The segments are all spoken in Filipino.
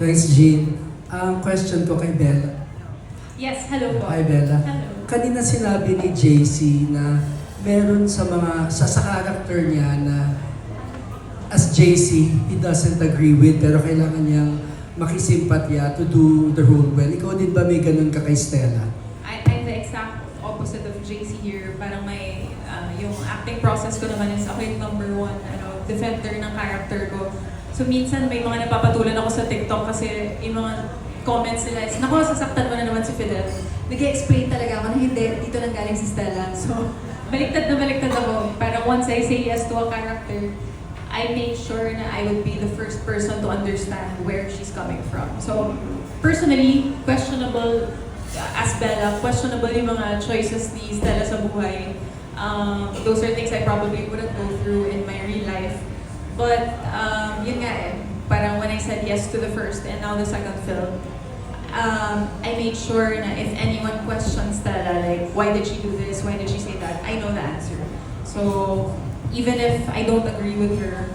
Thanks, Jean. Ang question ko kay Bella. Yes, hello po. Hi, Bella. Hello. Kanina sinabi ni JC na meron sa mga, sa, sa character niya na as JC, he doesn't agree with, pero kailangan niyang makisimpatya to do the role well. Ikaw din ba may ganun ka kay Stella? I, I'm the exact opposite of JC here. Parang may, ah, yung acting process ko naman is ako yung number one ano, defender ng character ko. So minsan may mga napapatulan ako sa TikTok kasi yung mga comments nila is, Naku, sasaktan mo na naman si Fidel. Nag-explain talaga ako na hindi, dito nang galing si Stella. So, baliktad na baliktad ako. Parang once I say yes to a character, I make sure na I will be the first person to understand where she's coming from. So, personally, questionable uh, as Bella, questionable yung mga choices ni Stella sa buhay. Um, those are things I probably wouldn't go through in my real life. But, um, yun nga eh, parang when I said yes to the first and now the second film, um, I made sure na if anyone questions Stella, like, why did she do this, why did she say that, I know the answer. So, even if I don't agree with her,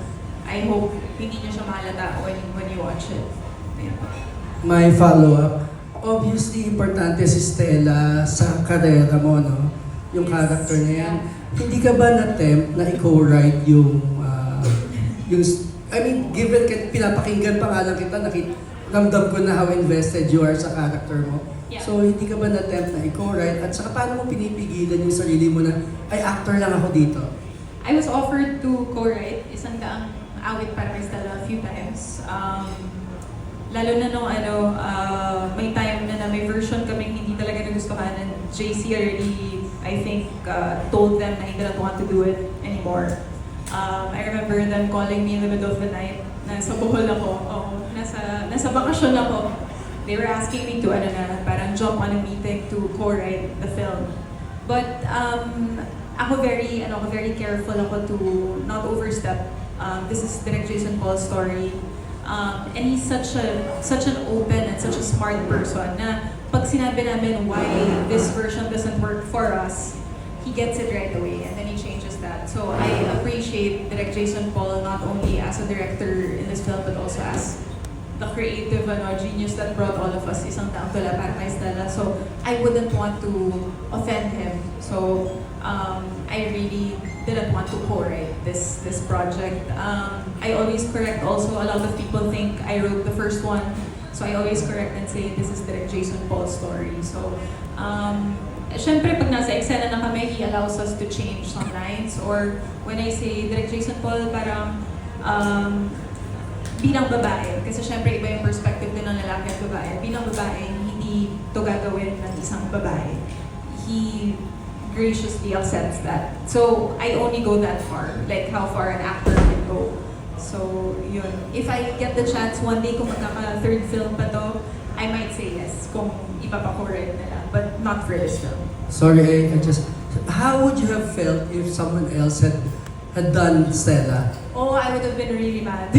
I hope hindi niyo siya mahalata when, when you watch it. Po. My follow-up. Obviously, importante si Stella sa karera mo, no? Yung Yes. character na yan. Hindi ka ba na-tempt na i-co-write yung, ah, yung, I mean, given ka, pinapakinggan pa nga lang kita, nakit, ramdam ko na how invested you are sa character mo. Yeah. So, hindi ka ba na-tempt na i-co-write? At saka, paano mo pinipigilan yung sarili mo na, ay, actor lang ako dito? I was offered to co-write isang daang awit para kay Stella a few times. Um, lalo na nung ano, uh, may time na, na may version kaming hindi talaga nagustuhan and JC already, I think, uh, told them na he didn't want to do it anymore. Um, I remember them calling me in the middle of the night. Nasa Bohol ako. Oo, nasa, nasa bakasyon ako. They were asking me to, ano na, parang jump on a meeting to co-write the film. But um, ako very, ano, very careful ako to not overstep. Um, this is Direct Jason Paul's story. Um, and he's such a such an open and such a smart person na pag sinabi namin why this version doesn't work for us, he gets it right away and then he changes that. So I appreciate Direct Jason Paul not only as a director in this film but also as the creative ano, genius that brought all of us isang taong tula para kay Stella. So, I wouldn't want to offend him. So, um, I really didn't want to co-write this this project. Um, I always correct also, a lot of people think I wrote the first one. So, I always correct and say, this is Direct Jason Paul's story. So, um, Siyempre, pag nasa eksena na kami, he allows us to change some lines. Or when I say Direct Jason Paul, parang um, bilang babae, kasi syempre iba yung perspective din ng lalaki at babae. Bilang babae, hindi to gagawin ng isang babae. He graciously accepts that. So, I only go that far, like how far an actor can go. So, yun. If I get the chance one day kung magkaka-third film pa to, I might say yes kung ipapakorek na lang, but not for this film. Sorry, I, I just, how would you have felt if someone else had had done Stella? Oh, I would have been really mad.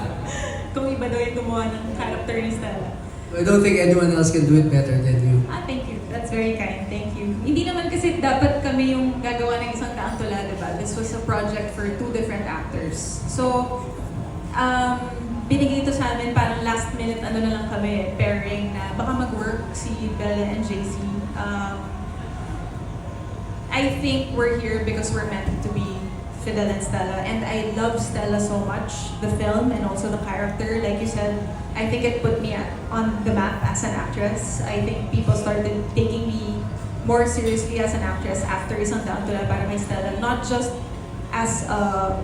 kung iba daw yung gumawa ng character ni Stella. I don't think anyone else can do it better than you. Ah, thank you. That's very kind. Thank you. Hindi naman kasi dapat kami yung gagawa ng isang taang tula, di ba? This was a project for two different actors. So, um, binigay ito sa amin parang last ano na lang kami, pairing na baka mag-work si Bella and JC. Um, I think we're here because we're meant to be Fidel and Stella. And I love Stella so much, the film and also the character. Like you said, I think it put me on the map as an actress. I think people started taking me more seriously as an actress after Isang Taon Tula para May Stella. Not just as a,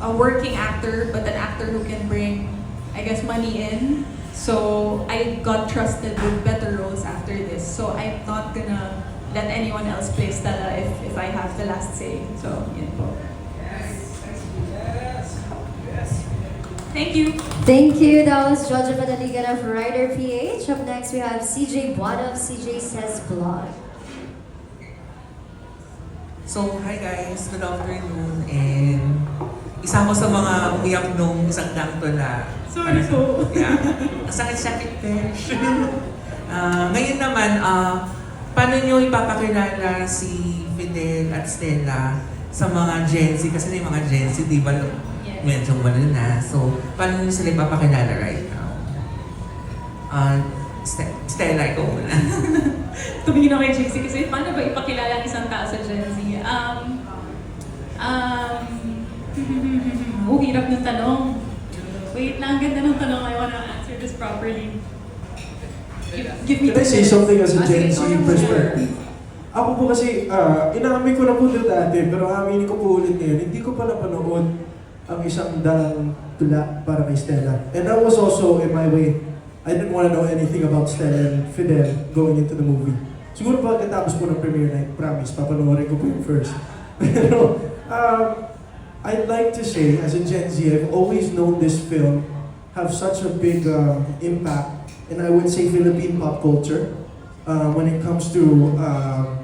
a working actor, but an actor who can bring, I guess, money in. So I got trusted with better roles after this. So I'm not gonna let anyone else play Stella if, if I have the last say. So, yun po. Thank you. Thank you. That was Georgia Madaligan of Rider PH. Up next, we have CJ Buwan of CJ Says Blog. So, hi guys, good afternoon, and isa ko sa mga umiyak nung isang dakto na. Sorry po. Yeah. Sakit-sakit, Pesh. Ah, ngayon naman, ah, paano nyo ipapakilala si Fidel at Stella sa mga Gen Z? Kasi may mga Gen Z, di ba? Yes. Medyo wala na. So, paano nyo sila ipapakilala right now? Ah, Ste- Stella, ikaw muna. Tumingin ako kay JC kasi paano ba ipakilala ang isang tao sa Gen Z? Um, um, oh, hirap ng tanong. Wait lang, ang ganda ng tanong. I wanna answer this properly. Give, give me Can I say something as a Gen Z muna. perspective? Ako po kasi, ah, inamin ko na po ito dati, pero aminin ko po ulit ngayon, hindi ko pa napanood ang isang daang tula para kay Stella. And that was also in my way. I didn't want to know anything about Stella and Fidel going into the movie. Siguro pagkatapos po ng premiere night, promise, papanoorin ko po yung first. Pero, um, I'd like to say, as a Gen Z, I've always known this film have such a big um, impact, and I would say Philippine pop culture, uh, when it comes to um,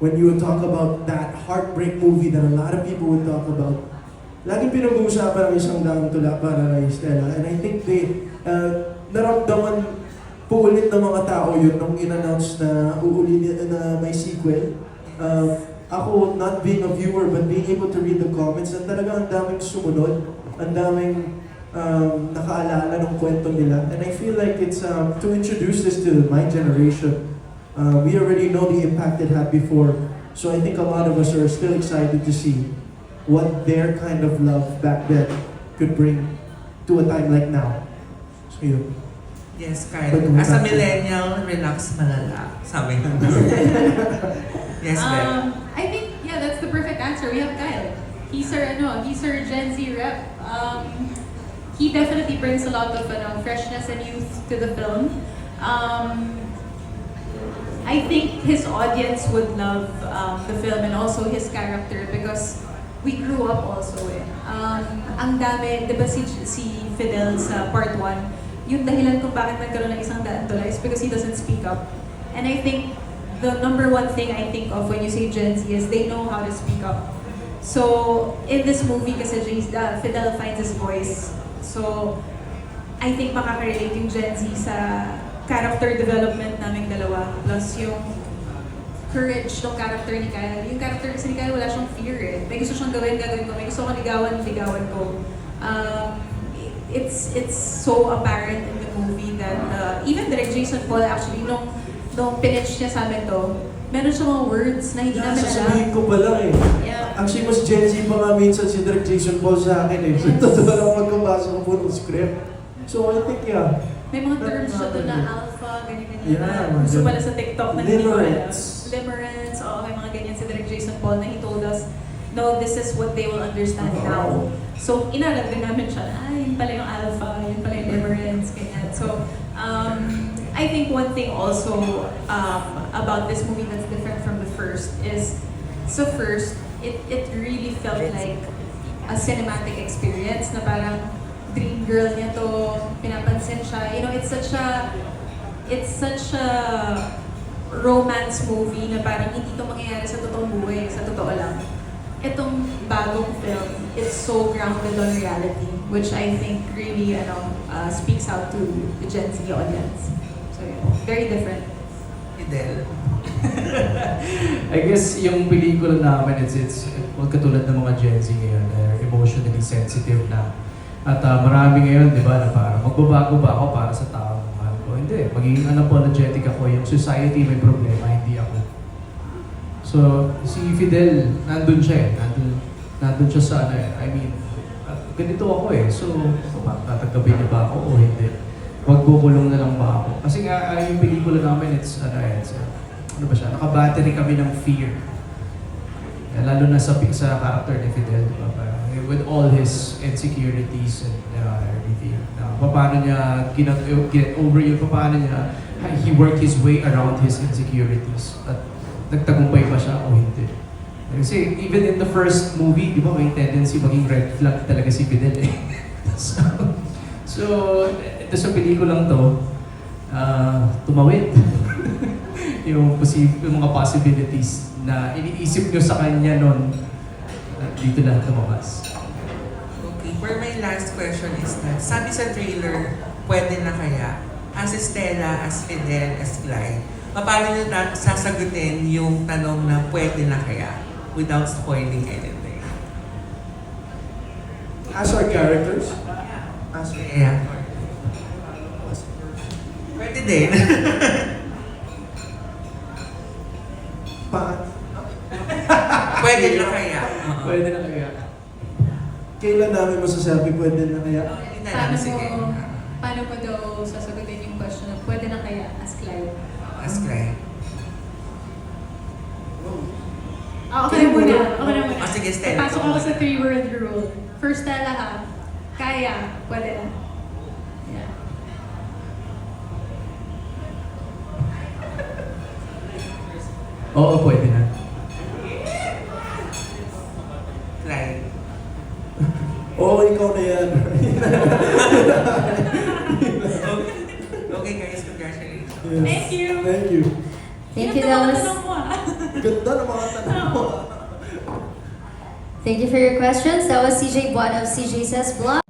when you would talk about that heartbreak movie that a lot of people would talk about. Laging pinag-uusapan ang isang daang tula para kay Stella, and I think they, uh, naramdaman po ulit ng mga tao yun nung in-announce na uuli na may sequel. Um, ako, not being a viewer, but being able to read the comments, na talaga ang daming sumunod, ang daming um, nakaalala ng kwento nila. And I feel like it's um, to introduce this to my generation. Uh, we already know the impact it had before, so I think a lot of us are still excited to see what their kind of love back then could bring to a time like now. So yun. Yes, Kyle. As a millennial, relax malala. Sabi ko. yes, Beth. Um, I think, yeah, that's the perfect answer. We have Kyle. He's our, ano, he's our Gen Z rep. Um, he definitely brings a lot of ano, freshness and youth to the film. Um, I think his audience would love um, the film and also his character because we grew up also eh. Um, ang dami, di ba si, si Fidel sa part 1, yung dahilan kung bakit nagkaroon ng isang daan tula is because he doesn't speak up. And I think the number one thing I think of when you say Gen Z is they know how to speak up. So, in this movie kasi uh, Fidel finds his voice. So, I think makaka-relate yung Gen Z sa character development naming dalawa. Plus yung courage ng character ni Kyle. Yung character kasi ni Kyle wala siyang fear eh. May gusto siyang gawin, gagawin ko. May gusto ko ligawan, ligawan ko. Um, it's it's so apparent in the movie that uh, even direct Jason Paul actually nung nung pinitch niya sa amin to, meron siya mga words na hindi Yeah, namin alam. sasabihin ko pa lang eh. Yeah. Actually, mas Gen Z pa nga minsan si Direk Jason Paul sa akin eh. Yes. Totoo lang magkabasa ko po ng script. So I think, yeah. May mga terms siya doon na alpha, ganyan-ganyan. Yeah, na gusto pala sa TikTok na hindi ko alam. Limerence. Oo, may mga ganyan si Direk Jason Paul na he told us, no, this is what they will understand Oo. now. So, inaral din namin siya, ah, yun pala yung alpha, yun pala yung limerence, ganyan. So, um, I think one thing also um, about this movie that's different from the first is, so first, it, it really felt like a cinematic experience na parang dream girl niya to, pinapansin siya. You know, it's such a, it's such a romance movie na parang hindi to mangyayari sa totoong buhay, sa totoo lang. Itong bagong film, it's so grounded on reality, which I think really ano, uh, speaks out to the Gen Z audience. So, yun, very different. Fidel. I guess yung pelikula namin, it's, it's well, katulad ng mga Gen Z ngayon, they're emotionally sensitive na. At ah, marami ngayon, di ba, na parang magbabago ba ako para sa taong mahal ko? Hindi, magiging unapologetic ako. Yung society may problema, hindi ako. So, si Fidel, nandun siya eh. Nandun, nandun siya sa ano eh. I mean, ganito ako eh. So, tatanggapin niya ba ako o hindi? Magkukulong na lang ba ako? Kasi nga, ah, yung pelikula namin, it's, ano eh, it's, ah, ano ba siya? Nakabattery kami ng fear. Eh, lalo na sa, sa character ni Fidel, di ba? Eh, with all his insecurities and uh, everything. Na paano niya get, get over yun, paano niya he worked his way around his insecurities. At nagtagumpay ba siya o hindi? Kasi even in the first movie, di ba may tendency maging red flag talaga si Fidel eh. so, so, ito sa pelikulang to, ah, tumawid. yung, yung mga possibilities na iniisip nyo sa kanya noon, ah, dito lang lumabas. Okay, for my last question is that, sabi sa trailer, pwede na kaya? As Estela, as Fidel, as Clyde, paano nyo na sasagutin yung tanong na pwede na kaya without spoiling anything? As our characters, as Yeah. din. Pa Pwede na kaya. Oo. Pwede na kaya. kailan namin masasabi pwede na kaya? Hindi na lang, sige. Sige, Stella. Pasok ako sa three-word rule. First Stella ha. Kaya. Pwede na. Yeah. Oo, pwede na. Clyde. Oo, ikaw na yan. Okay guys, congratulations. Yes. Thank you. Thank you. Thank you, tanong mo ah. Ganda ng mga tanong mo. Thank you for your questions. That was CJ Buwan of CJ Says Vlog.